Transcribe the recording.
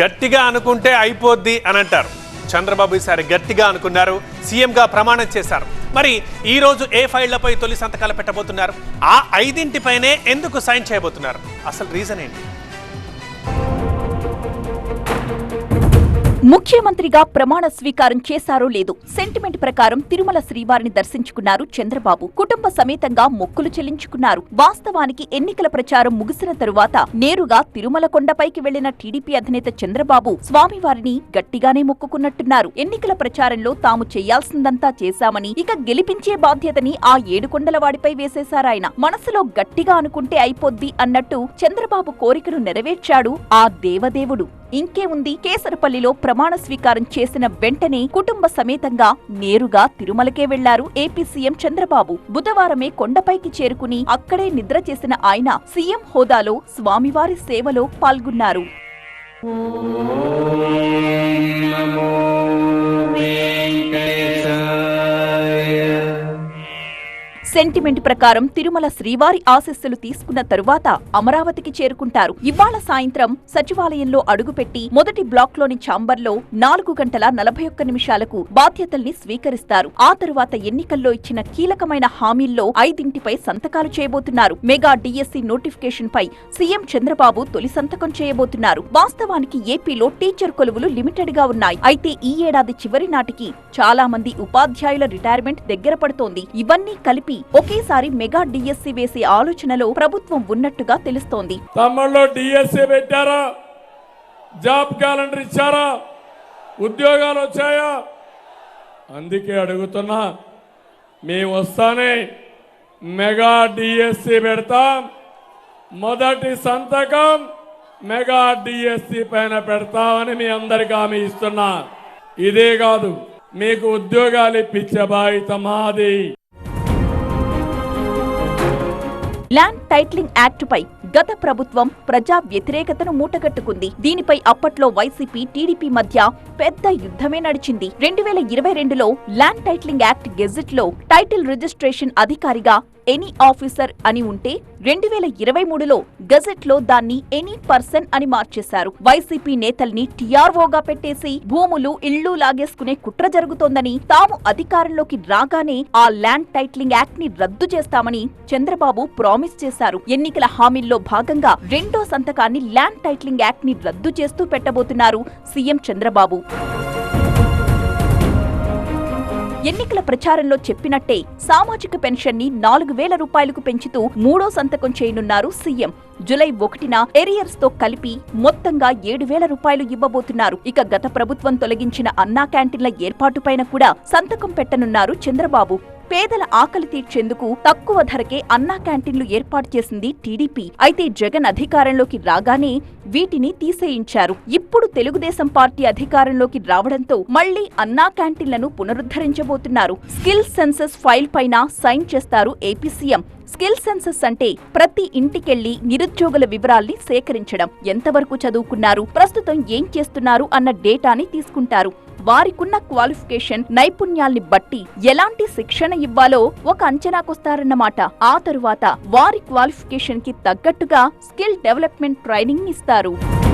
గట్టిగా అనుకుంటే అయిపోద్ది అని అంటారు. చంద్రబాబు ఈసారి గట్టిగా అనుకున్నారు. సీఎంగా ప్రమాణం చేశారు. మరి ఈ రోజు ఏ ఫైళ్ళపై తొలి సంతకాలు పెట్టబోతున్నారు? ఆ ఐదింటిపైనే ఎందుకు సైన్ చేయబోతున్నారు? అసలు రీజన్ ఏంటి? ముఖ్యమంత్రిగా ప్రమాణ స్వీకారం చేశారో లేదు సెంటిమెంట్ ప్రకారం తిరుమల శ్రీవారిని దర్శించుకున్నారు చంద్రబాబు. కుటుంబ సమేతంగా మొక్కులు చెల్లించుకున్నారు. వాస్తవానికి ఎన్నికల ప్రచారం ముగిసిన తరువాత నేరుగా తిరుమల కొండపైకి వెళ్ళిన టీడీపీ అధినేత చంద్రబాబు స్వామివారిని గట్టిగానే మొక్కుకున్నట్టున్నారు. ఎన్నికల ప్రచారంలో తాము చేయాల్సిందంతా చేశామని ఇక గెలిపించే బాధ్యతని ఆ ఏడుకొండలవాడిపై వేసేశారాయన మనసులో గట్టిగా అనుకుంటే అయిపోద్ది అన్నట్టు చంద్రబాబు కోరికను నెరవేర్చాడు ఆ దేవదేవుడు. ఇంకే ఉంది కేసరపల్లిలో ప్రమాణ స్వీకారం చేసిన వెంటనే కుటుంబ సమేతంగా నేరుగా తిరుమలకే వెళ్ళారు ఏపీ సీఎం చంద్రబాబు. బుధవారమే కొండపైకి చేరుకుని అక్కడే నిద్ర చేసిన ఆయన సీఎం హోదాలో స్వామివారి సేవలో పాల్గొన్నారు. సెంటిమెంట్ ప్రకారం తిరుమల శ్రీవారి ఆశస్సులు తీసుకున్న తరువాత అమరావతికి చేరుకుంటారు. ఇవాళ సాయంత్రం సచివాలయంలో అడుగుపెట్టి మొదటి బ్లాక్లోని ఛాంబర్లో నాలుగు గంటల నలభై ఒక్క నిమిషాలకు బాధ్యతల్ని స్వీకరిస్తారు. ఆ తరువాత ఎన్నికల్లో ఇచ్చిన కీలకమైన హామీల్లో ఐదింటిపై సంతకాలు చేయబోతున్నారు. మెగా డిఎస్సి నోటిఫికేషన్ పై సీఎం చంద్రబాబు తొలి సంతకం చేయబోతున్నారు. వాస్తవానికి ఏపీలో టీచర్ కొలువులు లిమిటెడ్గా ఉన్నాయి. అయితే ఈ ఏడాది చివరి నాటికి చాలా మంది ఉపాధ్యాయుల రిటైర్మెంట్ దగ్గర పడుతోంది. ఇవన్నీ కలిపి ఒకేసారి మెగా డిఎస్సి వేసే ఆలోచనలో ప్రభుత్వం ఉన్నట్టుగా తెలుస్తోంది. తమ్ముళ్ళు డిఎస్సి పెట్టారా? జాబ్ క్యాలెండర్ ఇచ్చారా? ఉద్యోగాలు వచ్చాయా? అందుకే అడుగుతున్నా మేము వస్తానే మెగా డిఎస్సి పెడతాం. మొదటి సంతకం మెగా డిఎస్సి పైన పెడతామని మీ అందరికి హామీ ఇస్తున్నా. ఇదే కాదు మీకు ఉద్యోగాలు ఇప్పించే బాధ్యత మాది. ల్యాండ్ టైటిలింగ్ యాక్ట్ పై గత ప్రభుత్వం ప్రజా వ్యతిరేకతను మూటగట్టుకుంది. దీనిపై అప్పట్లో వైసీపీ టీడీపీ మధ్య పెద్ద యుద్ధమే నడిచింది. రెండు వేల ఇరవై రెండులో ల్యాండ్ టైట్లింగ్ యాక్ట్ గెజిట్లో టైటిల్ రిజిస్ట్రేషన్ అధికారిగా ఎనీ ఆఫీసర్ అని ఉంటే రెండు వేల ఇరవై మూడులో గజెట్లో దాన్ని ఎనీ పర్సన్ అని మార్చేశారు. వైసీపీ నేతల్ని టీఆర్ఓగా పెట్టేసి భూములు ఇళ్ళు లాగేసుకునే కుట్ర జరుగుతోందని తాము అధికారంలోకి రాగానే ఆ ల్యాండ్ టైట్లింగ్ యాక్ట్ని రద్దు చేస్తామని చంద్రబాబు ప్రామిస్ చేశారు. ఎన్నికల హామీల్లో భాగంగా రెండో సంతకాన్ని ల్యాండ్ టైట్లింగ్ యాక్ట్ని రద్దు చేస్తూ పెట్టబోతున్నారు సీఎం చంద్రబాబు. ఎన్నికల ప్రచారంలో చెప్పినట్టే సామాజిక పెన్షన్ని నాలుగు వేల రూపాయలకు పెంచుతూ మూడో సంతకం చేయనున్నారు సీఎం. జులై ఒకటిన ఎరియర్స్తో కలిపి మొత్తంగా ఏడు వేల రూపాయలు ఇవ్వబోతున్నారు. ఇక గత ప్రభుత్వం తొలగించిన అన్నా క్యాంటీన్ల ఏర్పాటుపైన కూడా సంతకం పెట్టనున్నారు చంద్రబాబు. పేదల ఆకలి తీర్చేందుకు తక్కువ ధరకే అన్నా క్యాంటీన్లు ఏర్పాటు చేసింది టీడీపీ. అయితే జగన్ అధికారంలోకి రాగానే వీటిని తీసేయించారు. ఇప్పుడు తెలుగుదేశం పార్టీ అధికారంలోకి రావడంతో మళ్ళీ అన్నా క్యాంటీన్లను పునరుద్ధరించబోతున్నారు. స్కిల్ సెన్సస్ ఫైల్ పైన సైన్ చేస్తారు ఏపీ సీఎం. స్కిల్ సెన్సస్ అంటే ప్రతి ఇంటికెళ్ళి నిరుద్యోగుల వివరాల్ని సేకరించడం. ఎంతవరకు చదువుకున్నారు? ప్రస్తుతం ఏం చేస్తున్నారు? అన్న డేటాని తీసుకుంటారు. వారికున్న క్వాలిఫికేషన్ నైపుణ్యాల్ని బట్టి ఎలాంటి శిక్షణ ఇవ్వాలో ఒక అంచనాకొస్తారన్నమాట. ఆ తరువాత వారి క్వాలిఫికేషన్కి తగ్గట్టుగా స్కిల్ డెవలప్మెంట్ ట్రైనింగ్ ఇస్తారు.